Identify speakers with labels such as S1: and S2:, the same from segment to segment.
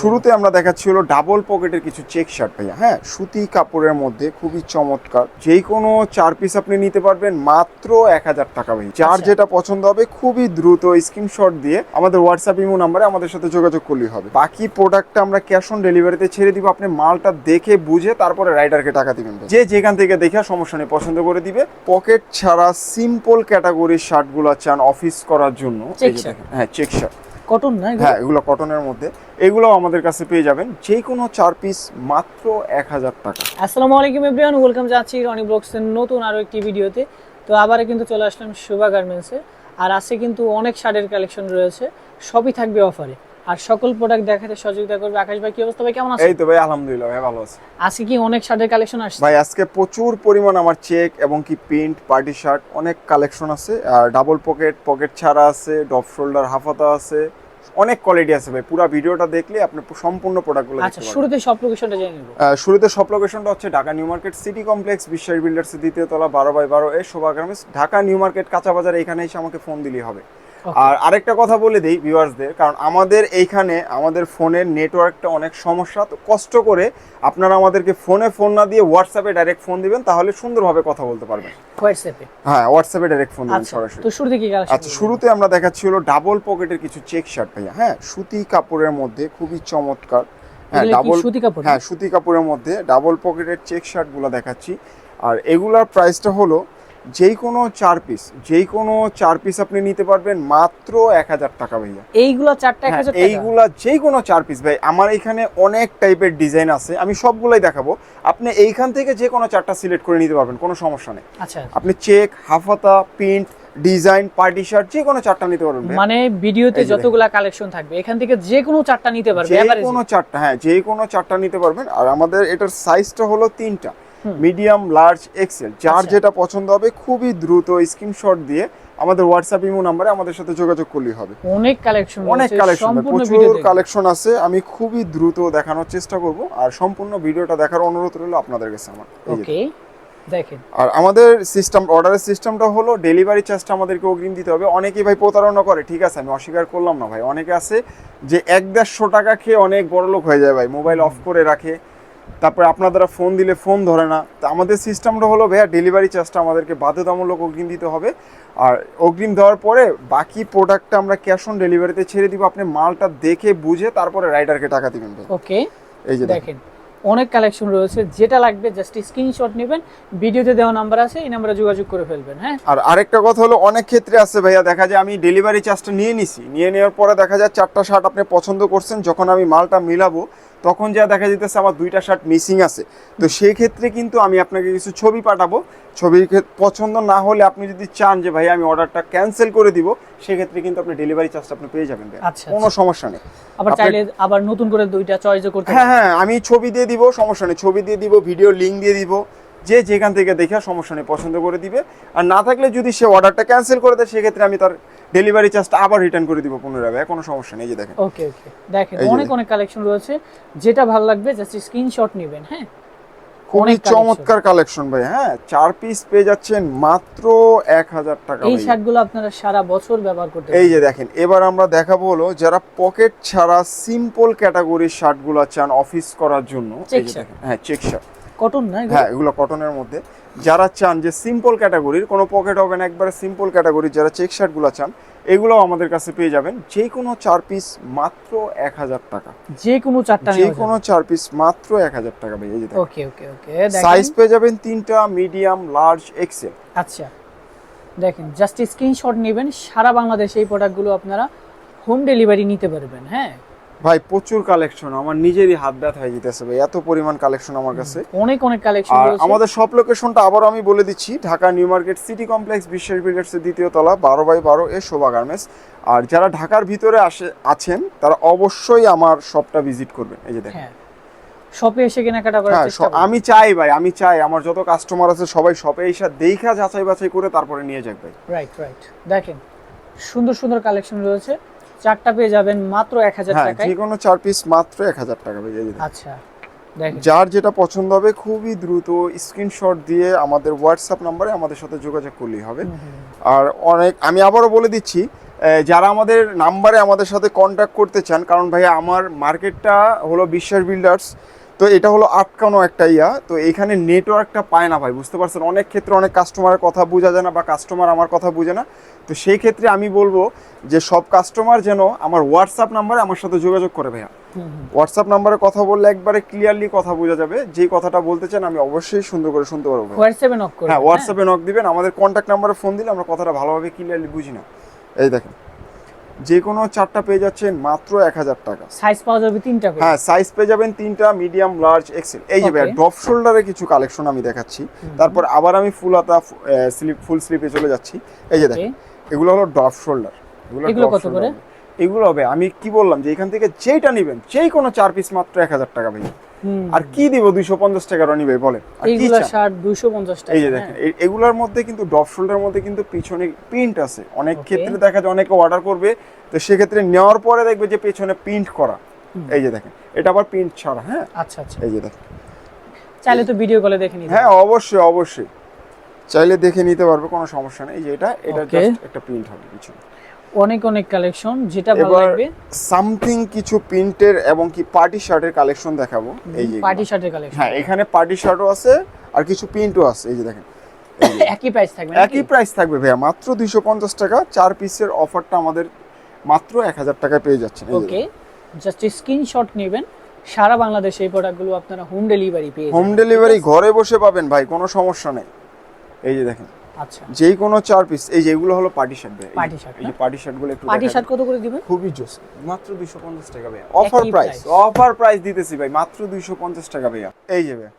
S1: শুরুতে আমরা দেখাচ্ছি হলো ডাবল পকেটের কিছু চেক শার্ট ভাইয়া। হ্যাঁ সুতি কাপড়ের মধ্যে খুবই চমৎকার। যেই কোনো চার পিস আপনি নিতে পারবেন মাত্র এক হাজার টাকা ভাই যার
S2: আচ্ছা।
S1: যেটা পছন্দ হবে খুবই দ্রুত স্ক্রিনশট দিয়ে আমাদের হোয়াটসঅ্যাপ ইমো নাম্বারে আমাদের সাথে যোগাযোগ করলেই হবে। বাকি প্রোডাক্টটা আমরা ক্যাশ অন ডেলিভারিতে ছেড়ে দিব। আপনি মালটা দেখে বুঝে তারপরে রাইডারকে টাকা দিবেন যে যেখান থেকে দেখে সমস্যা নেই পছন্দ করে দিবে। পকেট ছাড়া সিম্পল ক্যাটাগরির শার্টগুলো চান অফিস করার জন্য। যে হ্যাঁ চেক শার্ট
S2: কটন না?
S1: হ্যাঁ এগুলো কটনের মধ্যে। এগুলোও আমাদের কাছে পেয়ে যাবেন। যে কোনো চার পিস মাত্র এক হাজার টাকা।
S2: আসসালামু আলাইকুম এভরিওয়ান ওয়েলকাম যাচ্ছি রনি ব্লগসের নতুন আরও একটি ভিডিওতে। তো আবার কিন্তু চলে আসলাম শোভা গার্মেন্টসে আর আছে কিন্তু অনেক শাড়ির কালেকশন রয়েছে। সবই থাকবে অফারে আর সকল প্রোডাক্ট দেখাতে সহযোগিতা করবে। আকাশ ভাই কি অবস্থা ভাই? কেমন আছে
S1: এই তো ভাই আলহামদুলিল্লাহ ভাই ভালো আছে।
S2: আজকে কি অনেক শার্টের কালেকশন আসছে?
S1: ভাই আজকে প্রচুর পরিমাণ আমার চেক এবং কি প্রিন্ট পার্টি শার্ট অনেক কালেকশন আছে। আর ডাবল পকেট পকেট ছাড়া আছে ডপ শোল্ডার হাফাতা আছে। অনেক কোয়ালিটি আছে ভাই। পুরো ভিডিওটা দেখলে আপনি সম্পূর্ণ প্রোডাক্টগুলো
S2: আচ্ছা
S1: দেখতে পারবেন।
S2: শুরুতে সব লোকেশনটা জেনে নিব।
S1: শুরুতে সব লোকেশনটা হচ্ছে Dhaka new market city complex Biswas builders দ্বিতীয় তলা বারো বাই বারো A Shobha garments Dhaka new market কাঁচা বাজার এখানে এসে আমাকে ফোন দিলেই হবে। আর আরেকটা কথা বলে দিই ভিউয়ার্সদের কারণ আমাদের এইখানে আমাদের ফোনের নেটওয়ার্কটা অনেক সমস্যা তো কষ্ট করে আপনারা আমাদেরকে ফোনে ফোন না দিয়ে হোয়াটসঅ্যাপে ডাইরেক্ট ফোন দিবেন তাহলে সুন্দরভাবে কথা বলতে পারবেন।
S2: হোয়াটসঅ্যাপে
S1: হ্যাঁ হোয়াটসঅ্যাপে ডাইরেক্ট ফোন দিবেন
S2: আচ্ছা
S1: সরাসরি।
S2: তো শুরুতে কি
S1: আচ্ছা শুরুতে আমরা দেখাচ্ছি হলো ডাবল পকেটের কিছু চেক শার্ট ভাইয়া। হ্যাঁ সুতি কাপড়ের মধ্যে খুবই চমৎকার। হ্যাঁ ডাবল
S2: সুতি কাপড়?
S1: হ্যাঁ সুতি কাপড়ের মধ্যে ডাবল পকেটের চেক শার্টগুলো দেখাচ্ছি। আর এগুলার প্রাইসটা হলো যেই কোনো চার পিস যেই কোনো চার পিস আপনি নিতে পারবেন মাত্র এক হাজার টাকা ভাইয়া।
S2: এইগুলা চারটা
S1: হ্যাঁ, এইগুলা যেই কোনো চার পিস ভাই আমার এখানে অনেক টাইপের ডিজাইন আছে আমি সবগুলাই দেখাবো। আপনি এইখান থেকে যে কোনো চারটা সিলেক্ট করে নিতে পারবেন কোনো সমস্যা নেই।
S2: আচ্ছা।
S1: আপনি চেক হাফাতা প্রিন্ট ডিজাইন পার্টি শার্ট যে কোনো চারটা নিতে পারবেন
S2: মানে ভিডিওতে। যতগুলা কালেকশন থাকবে এখান থেকে যে কোনো চারটা নিতে পারবেন
S1: যে কোনো চারটা হ্যাঁ যে কোনো চারটা নিতে পারবেন। আর আমাদের এটার সাইজটা হলো তিনটা। মিডিয়াম লার্জ এক্সেল যার
S2: আচ্ছা।
S1: যেটা পছন্দ হবে খুবই দ্রুত স্ক্রিনশট দিয়ে আমাদের হোয়াটসঅ্যাপ ইমো নাম্বারে আমাদের সাথে যোগাযোগ করলেই হবে।
S2: অনেক কালেকশন
S1: অনেক কালেকশন প্রচুর কালেকশন আছে আমি খুবই দ্রুত দেখানোর চেষ্টা করব আর সম্পূর্ণ ভিডিওটা দেখার অনুরোধ রইল আপনাদের কাছে আমার।
S2: ওকে দেখেন।
S1: আর আমাদের সিস্টেম অর্ডারের সিস্টেমটা হলো ডেলিভারি চার্জটা আমাদেরকে অগ্রিম দিতে হবে অনেকেই ভাই প্রতারণা করে ঠিক আছে আমি অস্বীকার করলাম না ভাই অনেকে আছে যে এক দেড়শো টাকা খেয়ে অনেক বড় লোক হয়ে যায় ভাই মোবাইল অফ করে রাখে তারপরে আপনারা ফোন দিলে ফোন ধরে না। তো আমাদের সিস্টেমটা হলো ভাইয়া ডেলিভারি চার্জটা আমাদেরকে বাধ্যতামূলক অগ্রিম দিতে হবে। আর অগ্রিম দেওয়ার পরে বাকি প্রোডাক্টটা আমরা ক্যাশ অন ডেলিভারিতে ছেড়ে দিব। আপনি মালটা দেখে বুঝে তারপরে রাইডারকে টাকা দিবেন
S2: ওকে
S1: এই যে দেখেন।
S2: দেখেন অনেক কালেকশন রয়েছে। যেটা লাগবে জাস্ট স্ক্রিনশট নেবেন। ভিডিওতে দেওয়া নাম্বার আছে এই নাম্বারে যোগাযোগ করে ফেলবেন হ্যাঁ?
S1: আর আরেকটা কথা হলো অনেক ক্ষেত্রে আছে ভাইয়া দেখা যায় আমি ডেলিভারি চার্জটা নিয়ে নিছি। নিয়ে নেওয়ার পরে দেখা যায় চারটা শার্ট আপনি পছন্দ করছেন যখন আমি মালটা মিলাবো তখন যা দেখা যেতেছে আমার দুইটা শার্ট মিসিং আছে। তো সেই ক্ষেত্রে কিন্তু আমি আপনাকে কিছু ছবি পাঠাবো। ছবির পছন্দ না হলে আপনি যদি চান যে ভাই আমি অর্ডারটা ক্যান্সেল করে দিব সেক্ষেত্রে কিন্তু আপনি ডেলিভারি চার্জটা আপনি পেয়ে যাবেন
S2: আচ্ছা,
S1: কোনো সমস্যা নেই।
S2: আবার চাইলে আবার নতুন করে দুইটা চয়েস করতে
S1: হ্যাঁ হ্যাঁ আমি ছবি দিয়ে দিব সমস্যা নেই। ছবি দিয়ে দিব ভিডিও লিঙ্ক দিয়ে দিব। যে যেখান থেকে দেখে সমস্যা নেই পছন্দ করে দিবে। আর না থাকলে যদি সে অর্ডারটা ক্যান্সেল করে দেয় সেক্ষেত্রে আমি তার ডেলিভারি চার্জটা আবার রিটার্ন করে দিব পুনরায় কোনো সমস্যা নেই যে দেখেন।
S2: ওকে ওকে। দেখেন অনেক অনেক কালেকশন রয়েছে। যেটা ভালো লাগবে জাস্ট স্ক্রিনশট নেবেন হ্যাঁ?
S1: খুবই চমৎকার কালেকশন ভাই হ্যাঁ? চার পিস পেয়ে যাচ্ছেন মাত্র এক হাজার টাকা
S2: এই শার্টগুলো আপনারা সারা বছর ব্যবহার করতে
S1: এই যে দেখেন এবার আমরা দেখাবো হলো যারা পকেট ছাড়া সিম্পল ক্যাটাগরির শার্টগুলো চান অফিস করার জন্য। এই যে দেখেন, হ্যাঁ চেক শার্ট
S2: কটন না এগুলো?
S1: হ্যাঁ এগুলো কটনের মধ্যে। যারা চান যে সিম্পল ক্যাটাগরির কোনো পকেট হবে না একবারে সিম্পল ক্যাটাগরির যারা চেক শার্টগুলো চান এগুলোও আমাদের কাছে পেয়ে যাবেন। যে কোনো চার পিস মাত্র এক হাজার টাকা।
S2: যে কোনো চারটা
S1: যে কোনো চার পিস মাত্র এক হাজার টাকা ভাই এই যে দেখেন।
S2: ওকে ওকে ওকে
S1: সাইজ পেয়ে যাবেন তিনটা মিডিয়াম লার্জ এক্সেল
S2: আচ্ছা দেখেন জাস্ট স্ক্রিনশট নেবেন সারা বাংলাদেশে এই প্রোডাক্টগুলো আপনারা হোম ডেলিভারি নিতে পারবেন হ্যাঁ?
S1: ভাই প্রচুর কালেকশন আমার নিজেরই হাত ব্যথা হয়ে যেতেছে ভাই এত পরিমাণ কালেকশন আমার কাছে।
S2: অনেক অনেক কালেকশন
S1: আর আমাদের সব লোকেশনটা আবারও আমি বলে দিচ্ছি Dhaka new market city complex Biswas বিল্ডার্সের দ্বিতীয় তলা বারো বাই বারো এ শোভা গার্মেন্টস। আর যারা ঢাকার ভিতরে আসে আছেন তারা অবশ্যই আমার শপটা ভিজিট করবেন। এই যে দেখেন।
S2: হ্যাঁ। শপে এসে কেনাকাটা করার
S1: হ্যাঁ
S2: চেষ্টা
S1: আমি চাই ভাই আমি চাই। আমার যত কাস্টমার আছে সবাই শপে এসে দেখা যাচাই বাছাই করে তারপরে নিয়ে যাক ভাই।
S2: রাইট রাইট দেখেন সুন্দর সুন্দর কালেকশন রয়েছে। চারটা পেয়ে যাবেন মাত্র এক হাজার
S1: হ্যাঁ যে কোনো চার পিস মাত্র এক হাজার টাকা পেয়ে যাবেন।
S2: আচ্ছা দেখেন।
S1: যার যেটা পছন্দ হবে খুবই দ্রুত স্ক্রিনশট দিয়ে আমাদের হোয়াটসঅ্যাপ নাম্বারে আমাদের সাথে যোগাযোগ করলেই হবে। আর অনেক আমি আবারও বলে দিচ্ছি যারা আমাদের নাম্বারে আমাদের সাথে কন্ট্যাক্ট করতে চান কারণ ভাই আমার মার্কেটটা হলো বিশ্বাস বিল্ডার্স তো এটা হলো আটকানো একটা ইয়া। তো এখানে নেটওয়ার্কটা পায় না ভাই বুঝতে পারছেন? অনেক ক্ষেত্রে অনেক কাস্টমারের কথা বোঝা যায় না বা কাস্টমার আমার কথা বোঝে না। তো সেই ক্ষেত্রে আমি বলব যে সব কাস্টমার যেন আমার হোয়াটসঅ্যাপ নাম্বারে আমার সাথে যোগাযোগ করে ভাইয়া। হোয়াটসঅ্যাপ নাম্বারে কথা বললে একবারে ক্লিয়ারলি কথা বোঝা যাবে। যে কথাটা বলতে চান আমি অবশ্যই সুন্দর করে শুনতে পারব
S2: হোয়াটসঅ্যাপে নক
S1: হ্যাঁ হোয়াটসঅ্যাপে নক দিবেন। আমাদের কন্ট্যাক্ট নাম্বারে ফোন দিলে আমরা কথাটা ভালোভাবে ক্লিয়ারলি বুঝি না। এই দেখেন। যে কোনো চারটা পেয়ে যাচ্ছেন মাত্র এক হাজার টাকা।
S2: সাইজ পাওয়া যাবে তিনটা
S1: হ্যাঁ সাইজ পেয়ে যাবেন তিনটা মিডিয়াম লার্জ এক্সেল এই যে
S2: Okay.
S1: ড্রপ শোল্ডারে কিছু কালেকশন আমি দেখাচ্ছি। তারপর আবার আমি ফুল হাতা স্লিপ ফুল স্লিপে চলে যাচ্ছি। এই যে দেখেন এগুলো হলো ড্রপ শোল্ডার
S2: এগুলো কত করে?
S1: এগুলো হবে আমি কি বললাম যে এখান থেকে যেইটা নেবেন যেই কোনো চার পিস মাত্র এক হাজার টাকা ভাই। আর কি দিব দুইশো পঞ্চাশ টাকা রনি ভাই?
S2: বলে
S1: এই যে
S2: হ্যাঁ।
S1: দেখেন এ- এগুলোর মধ্যে কিন্তু ডপ শোল্ডার মধ্যে কিন্তু পিছনে প্রিন্ট আছে। অনেক ক্ষেত্রে দেখা যায় অনেকে অর্ডার করবে তো সেক্ষেত্রে নেওয়ার পরে দেখবে যে পেছনে প্রিন্ট করা। এই যে দেখেন এটা আবার প্রিন্ট ছাড়া হ্যাঁ?
S2: আচ্ছা আচ্ছা।
S1: এই যে দেখেন।
S2: চাইলে তো ভিডিও কলে দেখে নিতে
S1: হ্যাঁ অবশ্যই অবশ্যই। চাইলে দেখে নিতে পারবে কোনো সমস্যা নেই। এই যে এটা এটা. জাস্ট একটা প্রিন্ট হবে পিছনে
S2: অনেক অনেক কালেকশন যেটা ভালো লাগবে।
S1: সামথিং কিছু প্রিন্টের এবং কি পার্টি শার্টের কালেকশন দেখাবো। এই যে
S2: পার্টি। শার্টের কালেকশন
S1: হ্যাঁ এখানে পার্টি শার্টও আছে আর কিছু প্রিন্টও আছে এই যে দেখেন।
S2: একই প্রাইস থাকবে
S1: একই প্রাইস থাকবে ভাইয়া মাত্র দুইশো পঞ্চাশ টাকা। চার পিসের অফারটা আমাদের মাত্র এক হাজার টাকায় পেয়ে যাচ্ছেন
S2: ওকে জাস্ট স্ক্রিনশট নেবেন। সারা বাংলাদেশে এই প্রোডাক্টগুলো আপনারা হোম ডেলিভারি পেয়ে
S1: হোম ডেলিভারি ঘরে বসে পাবেন ভাই কোনো সমস্যা নেই। এই যে দেখেন।
S2: আচ্ছা।
S1: যেই কোনো চার পিস এই যে এগুলো হলো পার্টি শার্ট ভাই এই যে- এই যে পার্টি শার্টগুলো একটু
S2: পার্টি শার্ট কত করে দিবেন?
S1: খুবই জোস মাত্র দুইশো পঞ্চাশ টাকা ভাইয়া। অফার প্রাইস অফার প্রাইস দিতেছি ভাই মাত্র দুইশো পঞ্চাশ টাকা ভাইয়া। এই যে ভাইয়া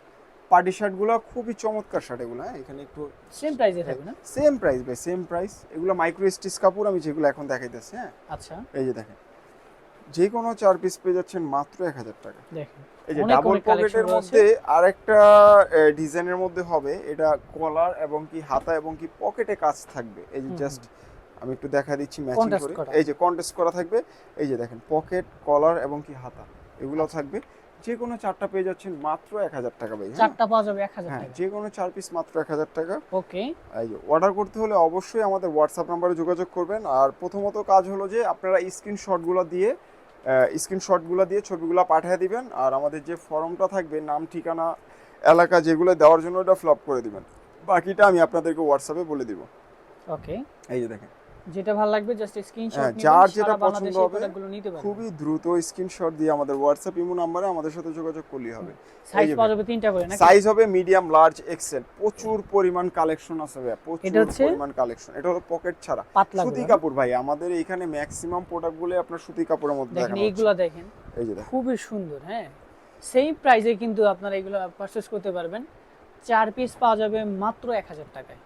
S1: পার্টি শার্টগুলো খুবই চমৎকার শার্ট এগুলো হ্যাঁ এখানে একটু
S2: সেম প্রাইসে থাকবে না?
S1: সেম প্রাইস ভাই সেম প্রাইস এগুলো মাইক্রো স্টিচ কাপড় আমি যেগুলো এখন দেখাইতেছি হ্যাঁ।
S2: আচ্ছা।
S1: এই যে দেখেন যে কোনো চার পিস পেয়ে যাচ্ছেন মাত্র এক হাজার টাকা। এই যে ডাবল পকেটের। মধ্যে আরেকটা ডিজাইনের মধ্যে হবে। এটা কলার এবং কি হাতা এবং কি পকেটে কাজ থাকবে। এই যে জাস্ট আমি একটু দেখা দিচ্ছি ম্যাচিং করে। এই যে কন্টেস্ট করা থাকবে। এই যে দেখেন পকেট কলার এবং কি হাতা এগুলো থাকবে। যে কোনো চারটা পেয়ে যাচ্ছেন মাত্র এক হাজার টাকা ভাই হ্যাঁ?
S2: চারটা পাওয়া যাবে এক হাজার
S1: হ্যাঁ
S2: টাকা।
S1: যে কোনো চার পিস মাত্র এক হাজার টাকা।
S2: ওকে।
S1: এই যে অর্ডার করতে হলে অবশ্যই আমাদের হোয়াটসঅ্যাপ নাম্বারে যোগাযোগ করবেন। আর প্রথমত কাজ হলো যে আপনারা স্ক্রিনশটগুলো দিয়ে স্ক্রিনশটগুলো দিয়ে ছবিগুলো পাঠিয়ে দিবেন আর আমাদের যে ফর্মটা থাকবে নাম ঠিকানা এলাকা যেগুলো দেওয়ার জন্য ওটা ফ্লপ করে দিবেন। বাকিটা আমি আপনাদেরকে হোয়াটসঅ্যাপে বলে দিব।
S2: ওকে
S1: এই যে দেখেন।
S2: যেটা ভালো লাগবে জাস্ট স্ক্রিনশট নিবেন
S1: যার যেটা পছন্দ হবে, খুবই দ্রুত স্ক্রিনশট দিয়ে আমাদের হোয়াটসঅ্যাপ ইমো নাম্বারে আমাদের সাথে যোগাযোগ করলেই হবে।
S2: সাইজ
S1: যে
S2: পাওয়া যাবে তিনটা করে নাকি?
S1: সাইজ হবে মিডিয়াম লার্জ এক্সেল প্রচুর পরিমাণ কালেকশন আছে ভাইয়া প্রচুর? পরিমাণ কালেকশন এটা হলো পকেট ছাড়া। সুতি কাপড় ভাই আমাদের এখানে ম্যাক্সিমাম প্রোডাক্টগুলো আপনার সুতি কাপড়ের মধ্যে
S2: দেখেন। এইগুলা দেখেন
S1: এই যে
S2: খুবই সুন্দর হ্যাঁ? সেই প্রাইসে কিন্তু আপনারা এগুলো পারচেস করতে পারবেন। চার পিস পাওয়া যাবে মাত্র এক হাজার টাকায়।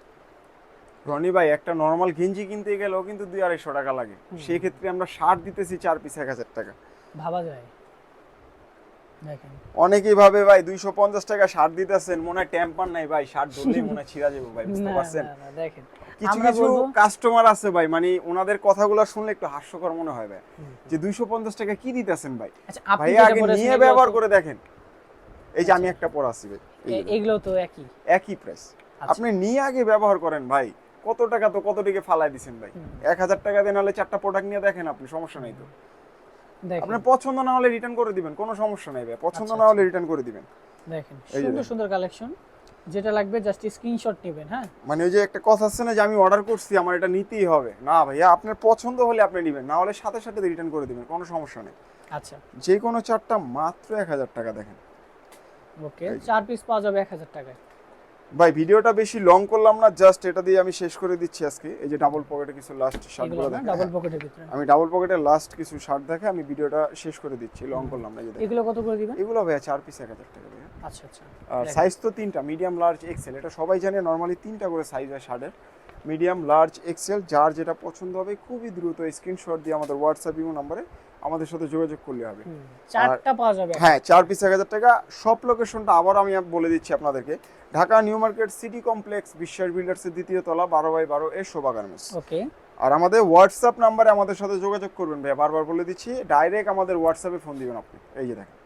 S1: রনি ভাই একটা নর্মাল গেঞ্জি কিনতে গেলেও কিন্তু দুই আড়াইশো টাকা লাগে। সেই ক্ষেত্রে আমরা শার্ট দিতেছি চার পিস এক হাজার টাকা।
S2: ভাবা যায়।
S1: অনেকেই ভাবে ভাই দুইশো পঞ্চাশ টাকা শার্ট দিতেছেন মনে হয় ট্যাম্পার নাই ভাই শার্ট ধরলেই মনে হয় ছিঁড়া যাবে ভাই বুঝতে পারছেন? কিছু কিছু কাস্টমার আছে ভাই মানে ওনাদের কথাগুলো শুনলে একটু হাস্যকর মনে হয় ভাই। যে দুইশো পঞ্চাশ টাকা কি দিতেছেন ভাই?
S2: আচ্ছা
S1: ভাই আগে নিয়ে ব্যবহার করে দেখেন। এই যে আমি একটা পরা ভাই
S2: এগুলো তো একই।
S1: একই প্রাইস
S2: আচ্ছা।
S1: আপনি নিয়ে আগে ব্যবহার করেন ভাই। কত টাকা তো কত দিকে ফালাই দিছেন ভাই। এক হাজার টাকা দিয়ে নাহলে চারটা প্রোডাক্ট নিয়ে দেখেন আপনি সমস্যা নাই তো।
S2: দেখেন।
S1: আপনার পছন্দ না হলে রিটার্ন করে দিবেন কোনো সমস্যা নাই ভাই। পছন্দ
S2: আচ্ছা,
S1: না হলে রিটার্ন করে দিবেন।
S2: দেখেন সুন্দর সুন্দর কালেকশন যেটা লাগবে জাস্ট স্ক্রিনশট নেবেন হ্যাঁ?
S1: মানে ওই যে একটা কথা আছে না যে আমি অর্ডার করছি আমার এটা নিতেই হবে। না ভাইয়া আপনার পছন্দ হলে আপনি নেবেন না হলে সাথে সাথে রিটার্ন করে দিবেন কোনো সমস্যা নেই।
S2: আচ্ছা।
S1: যে কোনো চারটা মাত্র এক হাজার টাকা দেখেন।
S2: ওকে চার পিস পাওয়া যাবে এক হাজার টাকায়।
S1: ভাই ভিডিওটা বেশি লং করলাম না জাস্ট এটা দিয়ে আমি শেষ করে দিচ্ছি আজকে। এই যে ডাবল পকেটে কিছু লাস্ট শার্টগুলো দেখেন
S2: ডাবল পকেটের ভিতরে।
S1: আমি ডাবল পকেটে লাস্ট কিছু শার্ট দেখে আমি ভিডিওটা শেষ করে দিচ্ছি লং করলাম না এই যে দেখেন।
S2: এগুলো কত করে দিবেন?
S1: এগুলো ভাইয়া চার পিস এক হাজার টাকা ভাইয়া
S2: আচ্ছা আচ্ছা।
S1: আর সাইজ তো তিনটা মিডিয়াম লার্জ এক্সেল এটা সবাই জানে নরমালি তিনটা করে সাইজ হয় শার্টের মিডিয়াম লার্জ এক্সেল যার যেটা পছন্দ হবে খুবই দ্রুত স্ক্রিনশট দিয়ে আমাদের হোয়াটসঅ্যাপ ইমো নাম্বারে আমাদের সাথে যোগাযোগ করলে হবে।
S2: চারটা পাওয়া যাবে
S1: হ্যাঁ চার পিস এক হাজার টাকা। সব লোকেশনটা আবার আমি বলে দিচ্ছি আপনাদেরকে। Dhaka new market city complex Biswas বিল্ডার্সের দ্বিতীয় তলা বারো বাই বারো এর শোভা গার্মেন্টস।
S2: ওকে
S1: আর আমাদের হোয়াটসঅ্যাপ নাম্বারে আমাদের সাথে যোগাযোগ করবেন ভাইয়া। বারবার বলে দিচ্ছি ডাইরেক্ট আমাদের হোয়াটসঅ্যাপে ফোন দিবেন আপনি। এই যে দেখেন।